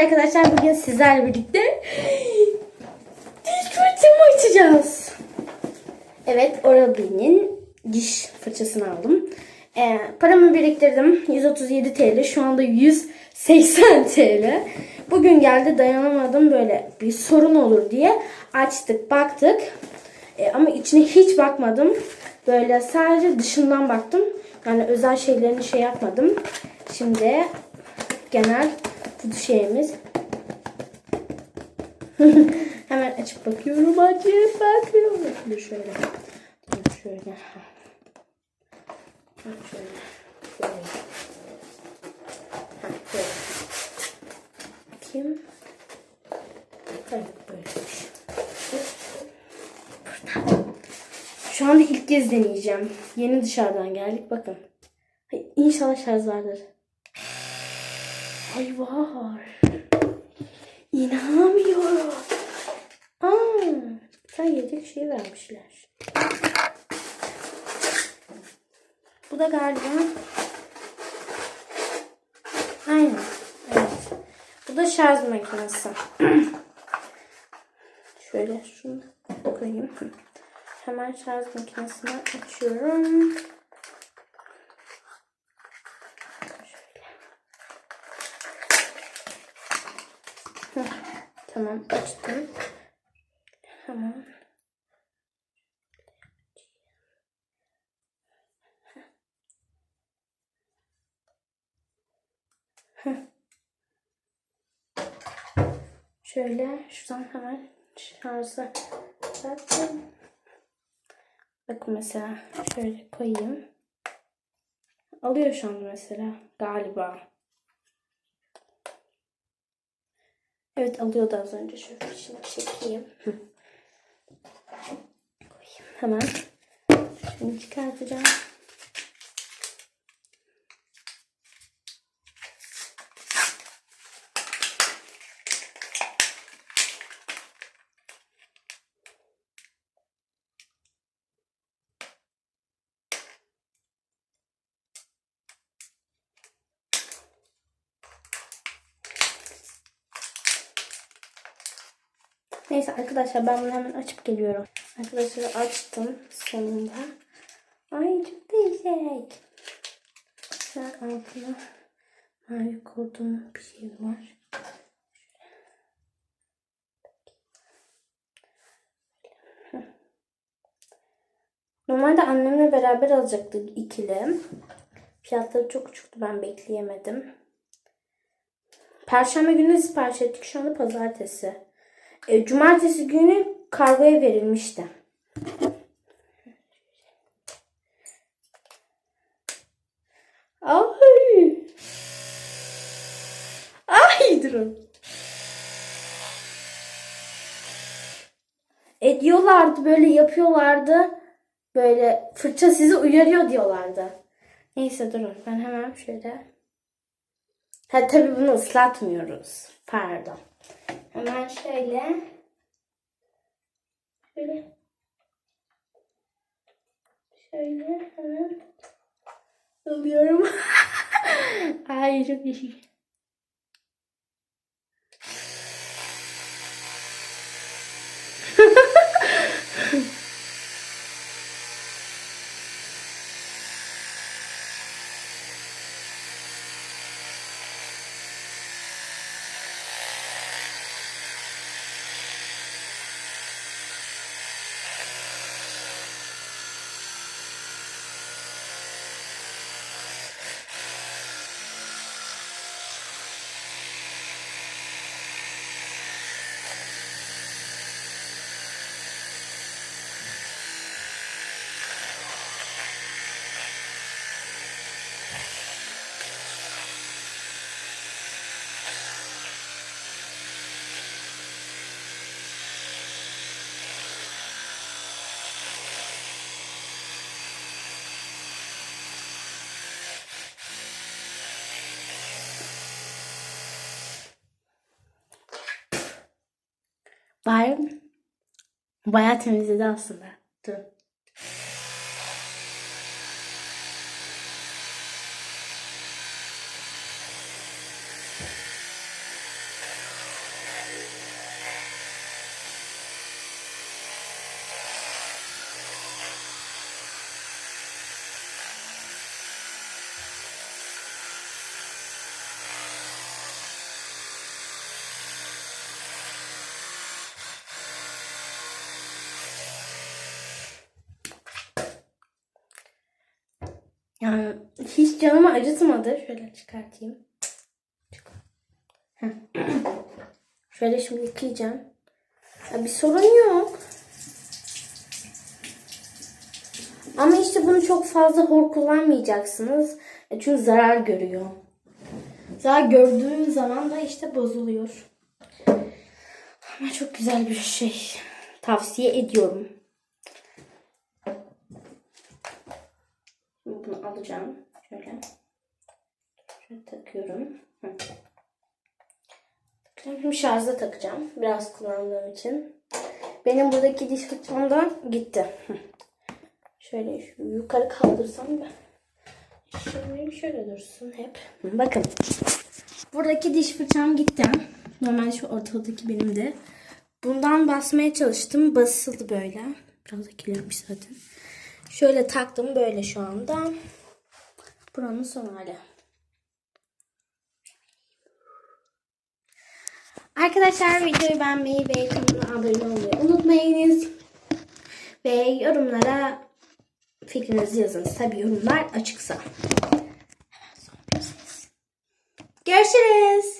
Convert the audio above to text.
Arkadaşlar. Bugün sizlerle birlikte diş fırçamı açacağız. Evet, Oral-B'nin diş fırçasını aldım. Ee, paramı biriktirdim. 137 TL. Şu anda 180 TL. Bugün geldi dayanamadım böyle bir sorun olur diye açtık baktık. Ee, ama içine hiç bakmadım. Böyle sadece dışından baktım. Yani özel şeylerini şey yapmadım. Şimdi genel kutu şeyimiz. Hemen açıp bakıyorum. Açıp bakıyorum. Dur şöyle. Dur şöyle. Ha, şöyle. Burada. Şu anda ilk kez deneyeceğim. Yeni dışarıdan geldik. Bakın. İnşallah şarj vardır. Ay var. İnanamıyorum. Aa, sen yedek şey vermişler. Bu da galiba. Aynen. Evet. Bu da şarj makinesi. Şöyle şunu koyayım. Hemen şarj makinesini açıyorum. Tamam açtım. Tamam. Şöyle şuradan hemen şarja taktım. Bakın mesela şöyle koyayım. Alıyor şu anda mesela galiba. Evet alıyordu az önce. Şöyle şimdi çekeyim. Koyayım hemen. Şunu çıkartacağım. Neyse arkadaşlar ben bunu hemen açıp geliyorum. Arkadaşlar açtım sonunda. Ay çok değişik. Şöyle altına mavi kodum bir şey var. Normalde annemle beraber alacaktık ikili. Fiyatları çok uçuktu ben bekleyemedim. Perşembe günü sipariş ettik. Şu anda pazartesi. E, cumartesi günü kargoya verilmişti. Ay. Ay durun. E böyle yapıyorlardı. Böyle fırça sizi uyarıyor diyorlardı. Neyse durun ben hemen şöyle. Ha tabii bunu ıslatmıyoruz. Pardon. Hemen şöyle. Şöyle. Şöyle hemen alıyorum. Ay çok iyi. Var. Bayağı temizledi aslında. Dur. Hiç canımı acıtmadı. Şöyle çıkartayım. Şöyle şimdi yıkayacağım. Ya bir sorun yok. Ama işte bunu çok fazla hor kullanmayacaksınız. E, Çünkü zarar görüyor. Zarar gördüğü zaman da işte bozuluyor. Ama çok güzel bir şey. Tavsiye ediyorum. Şimdi bunu alacağım. Şöyle. Şöyle takıyorum. Hı. Şimdi şarja takacağım. Biraz kullandığım için. Benim buradaki diş fırçam da gitti. Şöyle şu yukarı kaldırsam da. Şöyle şöyle dursun hep. Bakın. Buradaki diş fırçam gitti. Normal şu ortadaki benim de. Bundan basmaya çalıştım. Basıldı böyle. Biraz da kirlenmiş zaten. Şöyle taktım böyle şu anda. Buranın son hali. Arkadaşlar videoyu beğenmeyi ve kanalıma abone olmayı unutmayınız. Ve yorumlara fikrinizi yazınız. Tabi yorumlar açıksa. Görüşürüz.